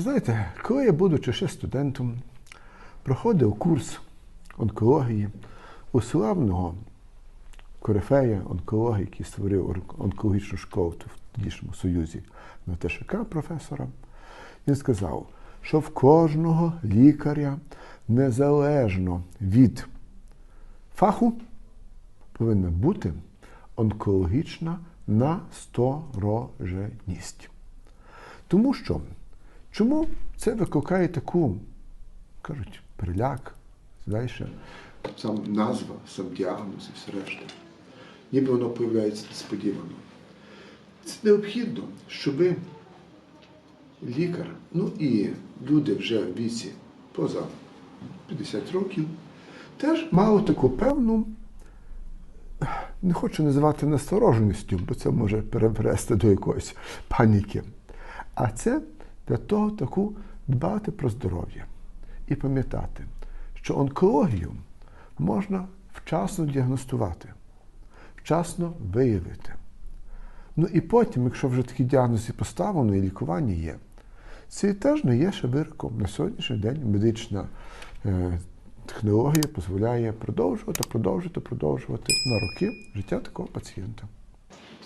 Знаєте, коли я, будучи ще студентом, проходив курс онкології у славного корифея онкології, який створив онкологічну школу в тодішньому Союзі на ТШК професора, він сказав, що в кожного лікаря незалежно від фаху повинна бути онкологічна настороженість. Тому що, чому це викликає таку, кажуть, переляк, далі, сам назва, сам діагноз і все решта. Ніби воно появляється несподівано. Це необхідно, щоб лікар, ну і люди вже в віці поза 50 років, теж мали таку певну, не хочу називати настороженістю, бо це може перевести до якоїсь паніки. А це для того таку дбати про здоров'я і пам'ятати, що онкологію можна вчасно діагностувати, вчасно виявити. Ну і потім, якщо вже такі діагнози поставлено і лікування є, це теж не є ще вироком. На сьогоднішній день медична е, технологія дозволяє продовжувати, продовжувати, продовжувати на роки життя такого пацієнта.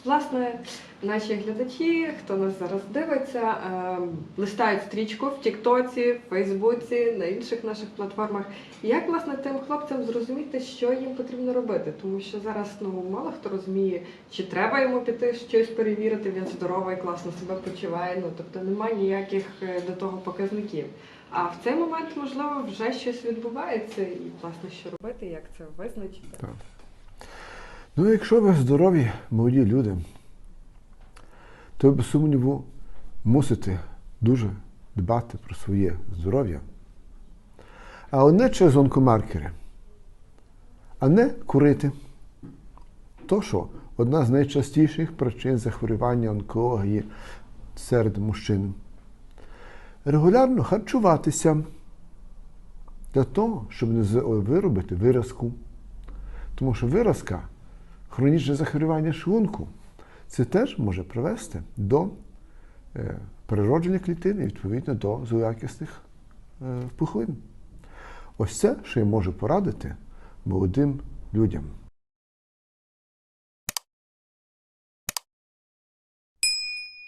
Власне, наші глядачі, хто нас зараз дивиться, е, листають стрічку в Тіктоці, в Фейсбуці, на інших наших платформах. Як власне тим хлопцям зрозуміти, що їм потрібно робити? Тому що зараз ну мало хто розуміє, чи треба йому піти щось перевірити, він здоровий, класно себе почуває. Ну тобто немає ніяких е, до того показників. А в цей момент, можливо, вже щось відбувається, і власне що робити, як це визначити. Ну, якщо ви здорові, молоді люди, то ви, без сумніву мусите дуже дбати про своє здоров'я. Але не через онкомаркери, а не курити. То, що одна з найчастіших причин захворювання онкології серед мужчин. Регулярно харчуватися для того, щоб не виробити виразку. Тому що виразка, хронічне захворювання шлунку, це теж може привести до е, переродження клітини і відповідно до злоякісних е, пухлин. Ось це, що я можу порадити молодим людям.